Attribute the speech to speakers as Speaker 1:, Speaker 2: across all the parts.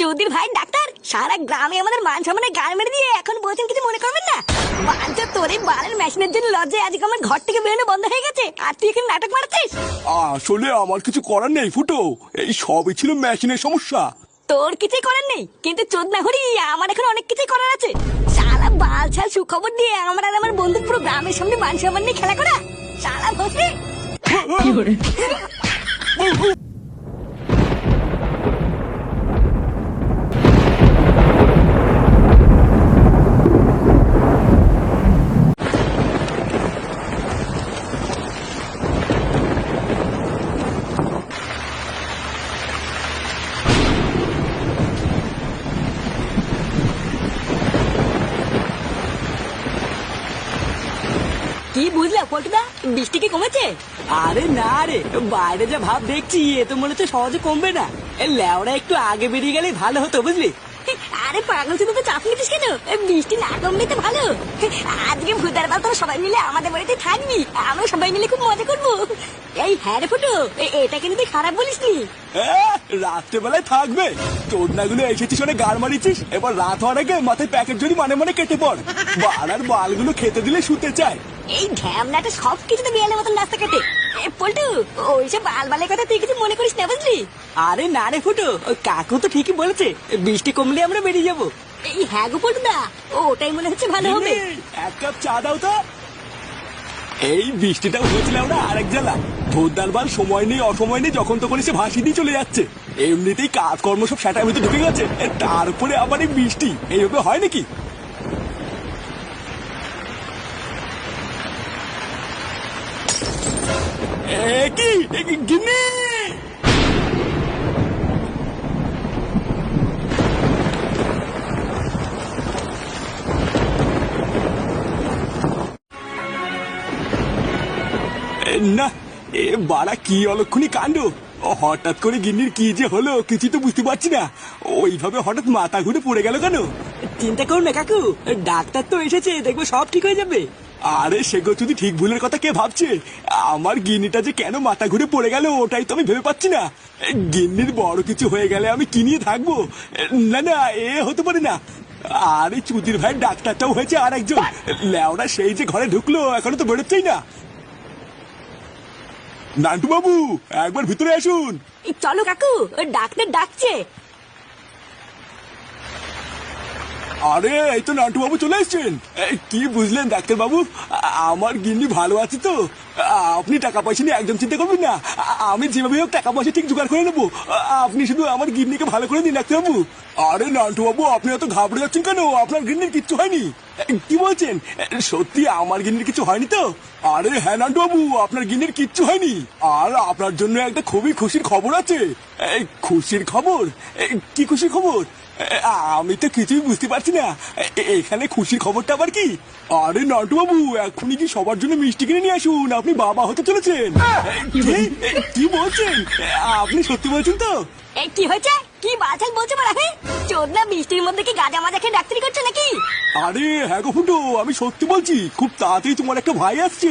Speaker 1: চৌধুরীর ভাই ডাক্তার? সারা গ্রামে আমাদের মান সম্মানে গান মেরে দিয়ে এখন বলছেন কিছু মনে করবেন না? বাঞ্চা তোর এই বালের মেশিনের জন্য লজ্জায় আজকে আমার ঘর থেকে বেরোনো বন্ধ হয়ে গেছে। আর তুই এখানে নাটক মারছিস?
Speaker 2: আসলে আমার কিছু করার নেই ফুটো। এই সবই ছিল মেশিনের সমস্যা।
Speaker 1: তোর কিছুই করার নেই কিন্তু চোদ না হরি আমার এখন অনেক কিছুই করার আছে। সারা বাল ছাল সুখবর দিয়ে আমার আর আমার বন্ধু পুরো গ্রামের সামনে মান সম্মান নিয়ে খেলা করা। শালা ভসে কি বুঝলা পল্টুদা বৃষ্টি কি কমেছে?
Speaker 3: আরে না রে বাইরে যা ভাব দেখছি এ তো মনে হচ্ছে সহজে কমবে না। এ ল্যাওড়া একটু আগে বেরিয়ে গেলে ভালো হতো বুঝলি?
Speaker 1: আরে পাগল শুধু তো চাপ নিতিস কেন? বৃষ্টি না কমলে তো ভালো। আজকে ভূতার বাল তোরা সবাই মিলে আমাদের বাড়িতে থাকবি আমরা সবাই মিলে খুব মজা করব। এই হ্যাঁ রে ফুটো এ- এটা কিন্তু তুই খারাপ বলিস নি?
Speaker 2: হ্যাঁ, রাত্রেবেলায় থাকবে। চোদনাগুলো এসেছিস অনেক গাড় মারিছিস এবার রাত হওয়ার আগে মাথায় প্যাকেট যদি মানে মানে কেটে পড়। বাড়ার বালগুলো খেতে দিলে শুতে চায়।
Speaker 1: এই ঢ্যামনাটা সব কিছুতে বিয়ালের মতন রাস্তা কাটে। পল্টু ওইসব বাল বালের কথা তুই কিছু মনে করিস না বুঝলি?
Speaker 3: আরে না রে ফুটো কাকু তো ঠিকই বলেছে বৃষ্টি কমলে আমরা বেরিয়ে যাব।
Speaker 1: এই হ্যাঁ গো পল্টুদা ওটাই মনে হচ্ছে ভালো হবে।
Speaker 2: এক কাপ চা দাও তো। এই বৃষ্টিটাও হয়েছিল আমরা আরেক জ্বালা। বাল সময় নেই অসময় নেই যখন তখন এসে ভাসি দিয়ে চলে যাচ্ছে। এমনিতেই কাজকর্ম সব সেটার ভিতরে ঢুকে গেছে তারপরে আবার এই বৃষ্টি। এইভাবে হয় নাকি? গিন্নি? না, এ, বাড়া কি অলক্ষণী কাণ্ড? হঠাৎ করে গিন্নির কি যে হলো কিছু তো বুঝতে পারছি না। ওইভাবে হঠাৎ মাথা ঘুরে পড়ে গেল কেন?
Speaker 3: চিন্তা করো না কাকু। ডাক্তার তো এসেছে দেখব সব ঠিক হয়ে যাবে।
Speaker 2: আরে সেগো যদি ঠিক ভুলের কথা কে ভাবছে? আমার গিন্নিটা যে কেন মাথা ঘুরে পড়ে গেল ওটাই তো আমি ভেবে পাচ্ছি না। গিন্নির বড় কিছু হয়ে গেলে আমি কি নিয়ে থাকব? না না এ হতে পারে না। আরে চুদির ভাই ডাক্তারটাও হয়েছে আর একজন। লেওরা সেই যে ঘরে ঢুকলো এখনও তো বেরোচ্ছেই না। নান্টু বাবু একবার ভিতরে আসুন।
Speaker 1: চলো কাকু ওই ডাক্তার ডাকছে।
Speaker 2: আরে, এই তো নান্টু বাবু চলে এসছেন। কি বুঝলেন ডাক্তার বাবু আমার গিন্নি ভালো আছে তো। আপনি টাকা পয়সা নিয়ে একদম চিন্তা করবেন না। আমি যেভাবে হোক টাকা পয়সা ঠিক জোগাড় করে নেব। আপনি শুধু আমার গিন্নিকে ভালো করে দিন ডাক্তার বাবু আরে নান্টু বাবু আপনি এত ঘাবড়ে যাচ্ছেন কেন? আপনার গিন্নির কিচ্ছু হয়নি। কি বলছেন? সত্যি আমার গিন্নির কিছু হয়নি তো? আরে হ্যাঁ নান্টু বাবু আপনার গিন্নির কিচ্ছু হয়নি। আর আপনার জন্য একটা খুবই খুশির খবর আছে। খুশির খবর? কি খুশির খবর? আমি তো কিছুই বুঝতে পারছি না। এখানে খুশির খবরটা আবার কি? আরে নাটু বাবু এখনই কি সবার জন্য মিষ্টি কিনে নিয়ে আসুন? আপনি বাবা হতে চলেছেন। কি বলছেন? আপনি সত্যি বলছেন তো?
Speaker 1: কি হয়েছে? কি বাছাল বলছে মারা হে চোদনা বৃষ্টির মধ্যে কি গাজা মাজা খেয়ে ডাক্তারি করছে নাকি?
Speaker 2: আরে হ্যাঁ গো ফুটো আমি সত্যি বলছি খুব তাড়াতাড়ি তোমার একটা ভাই আসছে।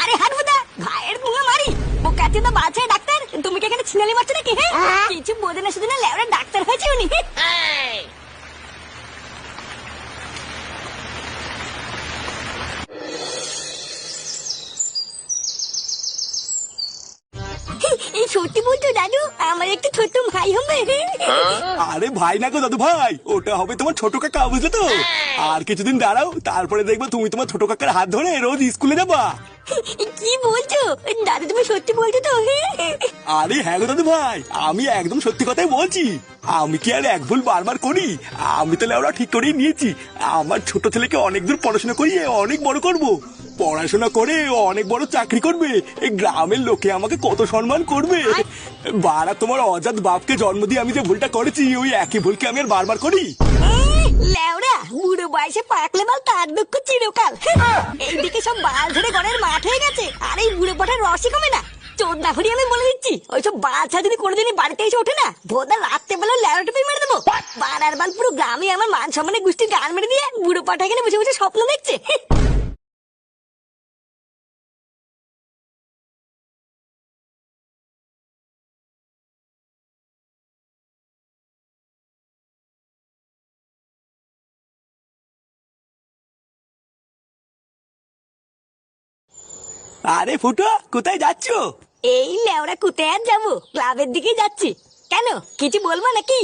Speaker 1: আরে হাত ফুদা ভাইয়ের মুখে মারি। ও কাছে তো বাচ্চা ডাক্তার তুমি কি এখানে ছিনালি মারছো নাকি হ্যাঁ? কিছু বোঝে না শুধু না লেবরা ডাক্তার হয়েছে উনি এই সত্যি বলছো দাদু? আমার একটু ছোট্ট ভাই হবে।
Speaker 2: আরে ভাই না গো দাদু ভাই ওটা হবে তোমার ছোট কাকা বুঝলে তো? আর কিছুদিন দাঁড়াও তারপরে দেখবে তুমি তোমার ছোট কাকার হাত ধরে রোজ স্কুলে যাবা।
Speaker 1: কি বলছো? দাদু তুমি সত্যি বলছো তো?
Speaker 2: আরে হ্যাঁ গো দাদু ভাই আমি একদম সত্যি কথাই বলছি। আমি কি আর এক ভুল বারবার করি? আমি তো লেওরা ঠিক করেই নিয়েছি। আমার ছোট ছেলেকে অনেক দূর পড়াশোনা করিয়ে অনেক বড় করব। পড়াশোনা করে অনেক বড় চাকরি করবে। এই গ্রামের লোকে আমাকে কত সম্মান করবে। বারা তোমার অজাত বাপকে জন্ম দিয়ে আমি যে ভুলটা করেছি ওই একই ভুলকে আমি আর বারবার করি?
Speaker 1: লেওরা বুড়ো বয়সে পাকলে বাল তার দুঃখ চিরকাল। এইদিকে সব বাল ধরে ঘরের মাঠ হয়ে গেছে আর এই বুড়ো পটার রসই কমে না। চোদ না হরি আমি বলে দিচ্ছি ওইসব বাচ্চা যদি কোনোদিনই বাড়িতে এসে ওঠে না। ভোদা রাত্রে বেলা লেওরা টুপি মেরে দেবো। বারার বাল পুরো গ্রামে আমার মান সম্মানে গোষ্ঠীর গান মেরে দিয়ে বুড়ো পাঠা এখানে বসে বসে স্বপ্ন দেখছে।
Speaker 2: আরে ফুটো কোথায় যাচ্ছ?
Speaker 1: এই লেওরা কোথায় আর যাব? ক্লাবের দিকে যাচ্ছি। কেন? কিছু বলব নাকি?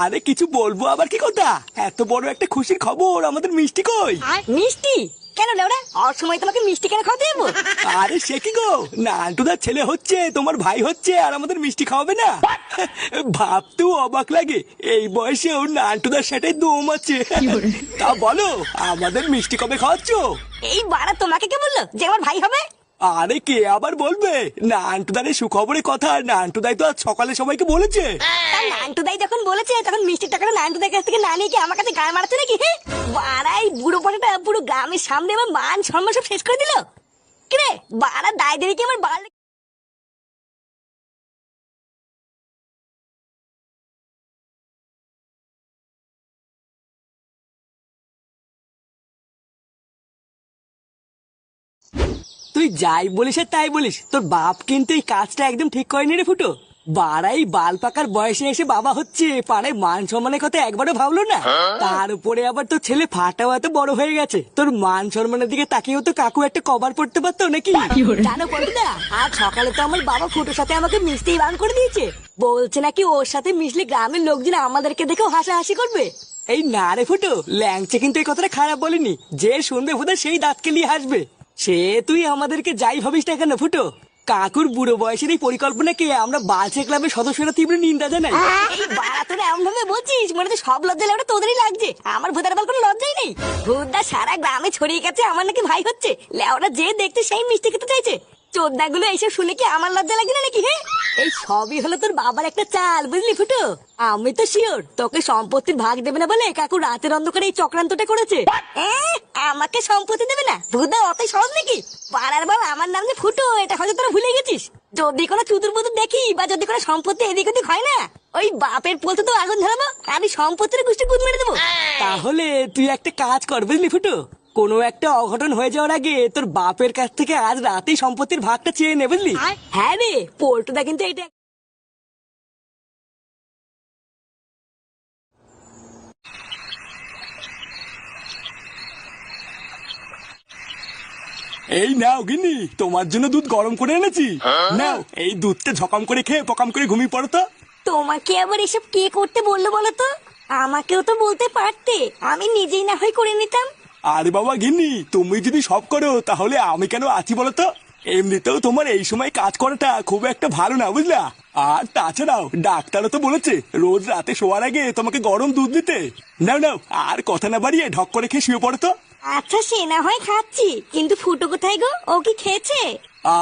Speaker 2: আরে কিছু বলব আবার কি কথা? এত বড় একটা খুশির খবর আমাদের মিষ্টি কই?
Speaker 1: মিষ্টি? কেন লেওরা? অসময় তোমাকে মিষ্টি কেন খাওয়াতে যাব?
Speaker 2: আরে সে কি গো? নান্টুদার ছেলে হচ্ছে তোমার ভাই হচ্ছে আর আমাদের মিষ্টি খাওয়াবে না? ভাবতেও অবাক লাগে এই বয়সেও নান্টুদার সাথে দম আছে। তা বলো আমাদের মিষ্টি কবে খাওয়াচ্ছ?
Speaker 1: এই বাড়া তোমাকে কে বলল যে আমার ভাই হবে?
Speaker 2: আরে কে আবার বলবে? নান্টুদারে সুখবরের কথা নান্টুদাই তো আজ সকালে সবাইকে বলেছে।
Speaker 1: নান্টুদাই যখন বলেছে, তখন মিষ্টির টাকাটা নান্টুদার কাছ থেকে না নিয়ে কি আমার কাছে গায়ে মারাচ্ছে নাকি? বাড়াই বাড়া বুড়ো পটাটা পুরো গ্রামের সামনে আমার মান সম্মান সব শেষ করে দিল। কিরে, বাড়া দায় দেরি কি আমার বাল
Speaker 3: তুই যাই বলিস আর তাই বলিস। তোর বাপ কিন্তু এই কাজটা একদম ঠিক করেনি রে ফুটো। বাড়াই বাল পাকার বয়সে এসে বাবা হচ্ছে পাড়ায় মান সম্মানের কথা একবারও ভাবলো না। তার উপরে আবার তোর ছেলে ফাটাও এত বড় হয়ে গেছে। তোর মান সম্মানের দিকে তাকিয়েও তো কাকু একটা কভার পড়তে পারতো নাকি?
Speaker 1: জানো পল্টুদা আজ সকালে তো আমার বাবা ফুটোর সাথে আমাকে মিশতেই বান করে দিয়েছে। বলছে নাকি ওর সাথে মিশলে গ্রামের লোকজন আমাদেরকে দেখেও হাসাহাসি করবে।
Speaker 3: এই না রে ফুটো ল্যাংচে কিন্তু এই কথাটা খারাপ বলিনি। যে শুনবে ফুটো সেই দাঁতকে নিয়ে হাসবে। সে তুই আমাদেরকে যাই ভাবিস না কেন, ফুটো? কাকুর বুড়ো বয়সের এই পরিকল্পনা কে আমরা বালছে ক্লাবের সদস্যরা তীব্র নিন্দা জানাই।
Speaker 1: বাড়া এমন ভাবে বলছিস? মানে তো সব লজ্জা লাগে তোদেরই লাগছে। আমার ভূতার বাল কোনো লজ্জাই নেই। ভূতদা সারা গ্রামে ছড়িয়ে গেছে, আমার নাকি ভাই হচ্ছে। লেওরা যে দেখতে সেই মিষ্টি খেতে চাইছে। চোদ্দা গুলো এইসব শুনে কি আমার লজ্জা লাগে না নাকি হ্যাঁ এই সবই হলো তোর বাবার একটা চাল, বুঝলি ফুটো? আমি তো শিওর, তোকে সম্পত্তির ভাগ দেবে না বলে কাকু রাতের অন্ধকারে এই চক্রান্তটা করেছে। আমাকে সম্পত্তি দেবে না? ভূতদা অত সহজ নাকি? পাড়ার বাবা, আমার নাম যে ফুটো, এটা হয়তো তোরা ভুলে গেছিস। যদি কোনো চুতুর বুতুর দেখি বা যদি কোনো সম্পত্তি এদিক ওদিক হয় না, ওই বাপের পোলতে তো আগুন ধরাবো, আমি সম্পত্তির গোষ্ঠী গুদ মেরে দেবো।
Speaker 3: তাহলে তুই একটা কাজ কর, বুঝলি ফুটো? কোনো একটা অঘটন হয়ে যাওয়ার আগে তোর বাপের কাছ থেকে আজ রাতেই সম্পত্তির ভাগটা চেয়ে নে বুঝলি?
Speaker 1: হ্যাঁ রে পোল্টুদা কিন্তু এটা
Speaker 2: এই নাও গিন্নি তোমার জন্য দুধ গরম করে এনেছি। নাও এই দুধটা ঝকাম করে খেয়ে পকাম করে ঘুমিয়ে পড়ো তো।
Speaker 1: তোমাকে আবার এসব কে করতে বলল বলো তো? আমাকেও তো বলতে পারতে আমি নিজেই না হয় করে নিতাম।
Speaker 2: আরে বাবা গিন্নি তুমি যদি সব করো তাহলে আমি কেন আছি বলো তো এমনিতেও তোমার এই সময় কাজ করাটা খুব একটা ভালো না বুঝলা? আর তাছাড়াও ডাক্তারও তো বলেছে রোজ রাতে শোয়ার আগে তোমাকে গরম দুধ দিতে। নাও নাও আর কথা না বাড়িয়ে ঢক করে খেয়ে শুয়ে পড়ো তো।
Speaker 1: আচ্ছা সে না হয় খাচ্ছি কিন্তু ফুটো কোথায় গো? ও কি খেয়েছে?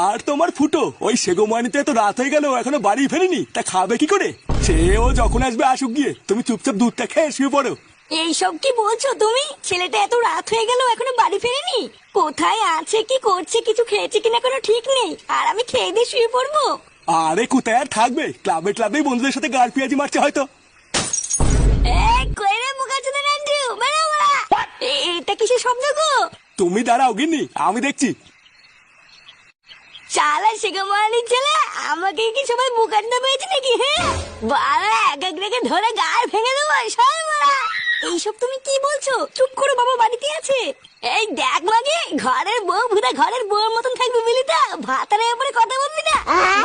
Speaker 2: আর তোমার ফুটো ওই সেগোমানিতে তো রাত হয়ে গেল এখনও বাড়ি ফেরেনি তা খাবে কি করে? সে ও যখন আসবে আসুক গিয়ে তুমি চুপচাপ দুধটা খেয়ে শুয়ে পড়ো।
Speaker 1: এইসব কি বলছো তুমি? ছেলেটা এত রাত হয়ে গেল এখনও বাড়ি ফেরেনি? কোথায় আছে কি করছে কিছু খেয়েছে কিনা কোনো ঠিক নেই। আর আমি খেয়ে দিয়ে শুয়ে পড়ব।
Speaker 2: আরে কোথায় আর থাকবে? ক্লাবে ক্লাবে বন্ধুদের সাথে গাড় পেঁয়াজি মারছে হয়তো।
Speaker 1: এটা কিসের শব্দ গো?
Speaker 2: তুমি দাঁড়াও গিন্নি আমি দেখছি।
Speaker 1: চালা সেগমানির ছেলে আমাকে কি সবাই মুখার্জুনা পেয়েছে নাকি হ্যাঁ? বাড়া এক এক রেখে ধরে গায়ে ভেঙে দেবো সবাই বাড়া এইসব তুমি কি বলছো? চুপ করো বাবা বাড়িতে আছে। এই দেখ মাগে ঘরের বউ ভুদা ঘরের বউর মতন থাকবি বুঝলি তো? ভাতারের উপরে কথা বলবি না?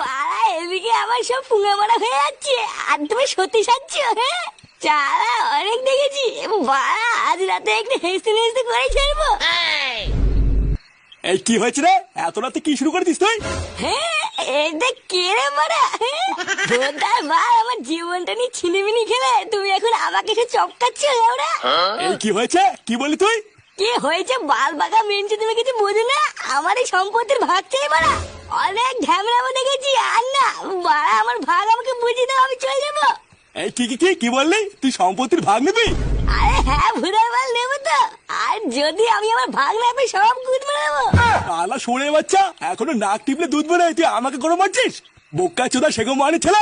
Speaker 1: বাড়া এদিকে আমার সব পুঙ্গা মারা হয়ে যাচ্ছে। আর তুমি সত্যি সাচ্ছ হ্যাঁ? চালা অনেক দেখেছি। বাড়া আজ রাতে একটু হেসতে হেসতে করে ছাড়বো।
Speaker 2: এই কি হয়েছে রে? এত রাতে কি শুরু করে দিস তুই?
Speaker 1: হ্যাঁ এটা কে রে মারা? ভোদার মা আমার জীবনটা নিয়ে ছিনিমিনি খেলে। তুমি এখন আমাকে এসে চপকাচ্ছ ওরা।
Speaker 2: এই কি হয়েছে? কি বলি তুই?
Speaker 1: কি হয়েছে? বাল বাগা মেনছে তুমি কিছু বোঝো না? আমার এই সম্পত্তির ভাগ চাই মারা। অনেক ঝামেলা দেখেছি আর না বাড়া আমার ভাগ আমাকে বুঝিয়ে দাও আমি চলে যাব।
Speaker 2: এই কি কি কি কি বললি? তুই সম্পত্তির ভাগ নিবি?
Speaker 1: আরে হ্যাঁ ভুদার মাল নেব তো। আর যদি আমি আমার ভাগ না পাই সব গুদ মেরে
Speaker 2: আলা শুনে বাচ্চা এখনও নাক টিপলে দুধ বেরোয় তুই আমাকে করে মারছিস? বোকা চোদা সেগো মানি ছেলে।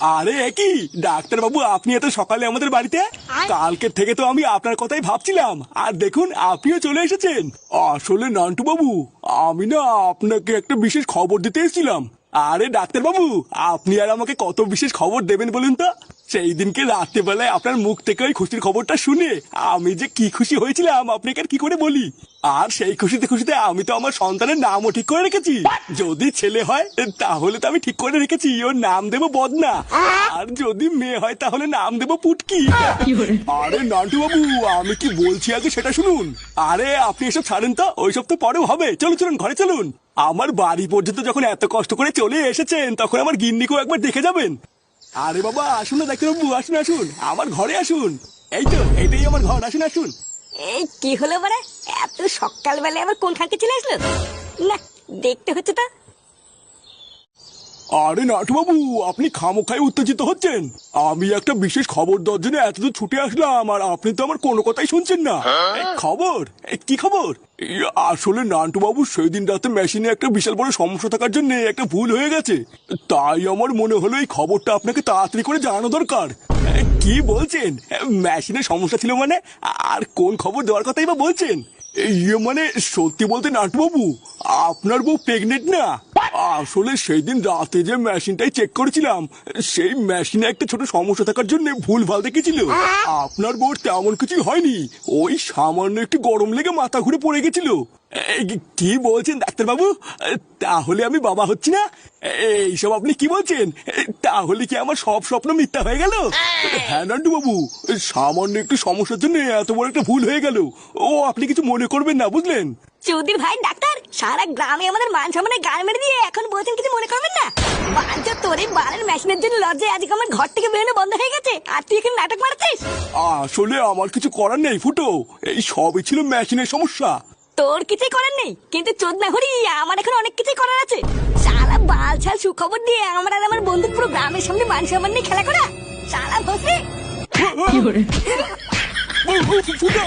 Speaker 2: আরে কি? ডাক্তার বাবু আপনি এত সকালে আমাদের বাড়িতে? কালকে থেকে তো আমি আপনার কথাই ভাবছিলাম। আর দেখুন আপনিও চলে এসেছেন। আসলে নান্টু বাবু আমি না আপনাকে একটা বিশেষ খবর দিতে এসেছিলাম। আরে ডাক্তার বাবু আপনি আর আমাকে কত বিশেষ খবর দেবেন বলুন তো? সেই দিনকে রাত্রেবেলায় আপনার মুখ থেকে ওই খুশির খবরটা শুনে আমি যে কি খুশি হয়েছিলাম আপনাকে আর কি করে বলি? আর সেই খুশিতে খুশিতে আমি তো আমার সন্তানের নামও ঠিক করে রেখেছি। যদি ছেলে হয় তাহলে তো আমি ঠিক করে রেখেছি ওর নাম দেবো বদনা। আর যদি মেয়ে হয় তাহলে নাম দেবো পুটকি। আরে নান্টু বাবু আমি কি বলছি আগে সেটা শুনুন? আরে আপনি এসব ছাড়েন তো ওইসব তো পরেও হবে। চলুন চলুন ঘরে চলুন। আমার বাড়ি পর্যন্ত যখন এত কষ্ট করে চলে এসেছেন তখন আমার গিন্নিকেও একবার দেখে যাবেন। আরে বাবা, আসুন না ডাক্তার বাবু আসুন আসুন। আমার ঘরে আসুন। এই তো, এইটাই আমার ঘর, আসুন আসুন।
Speaker 1: এই কি হলো বারে এত সকালবেলায় আবার কোন খানকে চলে আসলো? না, দেখতে হচ্ছে তা।
Speaker 2: আরে নাটু বাবু আপনি খামোখাই উত্তেজিত হচ্ছেন। আমি একটা বিশেষ খবর দেওয়ার জন্য এতদূর ছুটে আসলাম আর আপনি তো আমার কোনো কথাই শুনছেন না। এই খবর? কি খবর? আসলে নান্টু বাবু সেই দিন রাতে মেশিনে একটা বিশাল বড় সমস্যা থাকার জন্য একটা ভুল হয়ে গেছে। তাই আমার মনে হলো এই খবরটা আপনাকে তাড়াতাড়ি করে জানানো দরকার। কি বলছেন? মেশিনে সমস্যা ছিল মানে? আর কোন খবর দেওয়ার কথাই বা বলছেন? ইয়ে মানে সত্যি বলতে নাটবাবু আপনার বউ প্রেগনেন্ট না? আসলে সেই দিন রাতে যে মেশিনটাই চেক করেছিলাম সেই মেশিনে একটা ছোট সমস্যা থাকার জন্য ভুল ভালো দেখেছিল আপনার বউর তেমন কিছু হয়নি ওই সামান্য একটু গরম লেগে মাথা ঘুরে পড়ে গেছিল। কি বলছেন ডাক্তারবাবু? তাহলে আমি বাবা হচ্ছি না? এইসব আপনি কি বলছেন? তাহলে কি আমার সব স্বপ্ন মিথ্যা হয়ে গেল? হ্যাঁ নান্টু বাবু সামান্য একটু সমস্যার জন্য এত বড় একটা ভুল হয়ে গেল। ও আপনি কিছু মনে করবেন না বুঝলেন?
Speaker 1: চৌধুরী ভাই ডাক্তার সারা গ্রামে আমাদের মান সম্মানে গান মেরে দিয়ে এখন বলছেন কিছু মনে করবেন না? বাঞ্চ তোর এই বালের মেশিনের জন্য লজ্জায় আজকে আমার ঘর থেকে বেরোনো বন্ধ হয়ে গেছে। আর তুই এখানে নাটক মারছিস?
Speaker 2: আসলে আমার কিছু করার নেই ফুটো। এই সবই ছিল মেশিনের সমস্যা।
Speaker 1: তোর কিছুই করার নেই কিন্তু চোদ না হরি আমার এখন অনেক কিছুই করার আছে সারা বাল ছাল সুখবর দিয়ে আমার আর আমার বন্ধু পুরো গ্রামের সামনে মান সম্মান নিয়ে খেলা করা সারা বসে
Speaker 2: ফুটো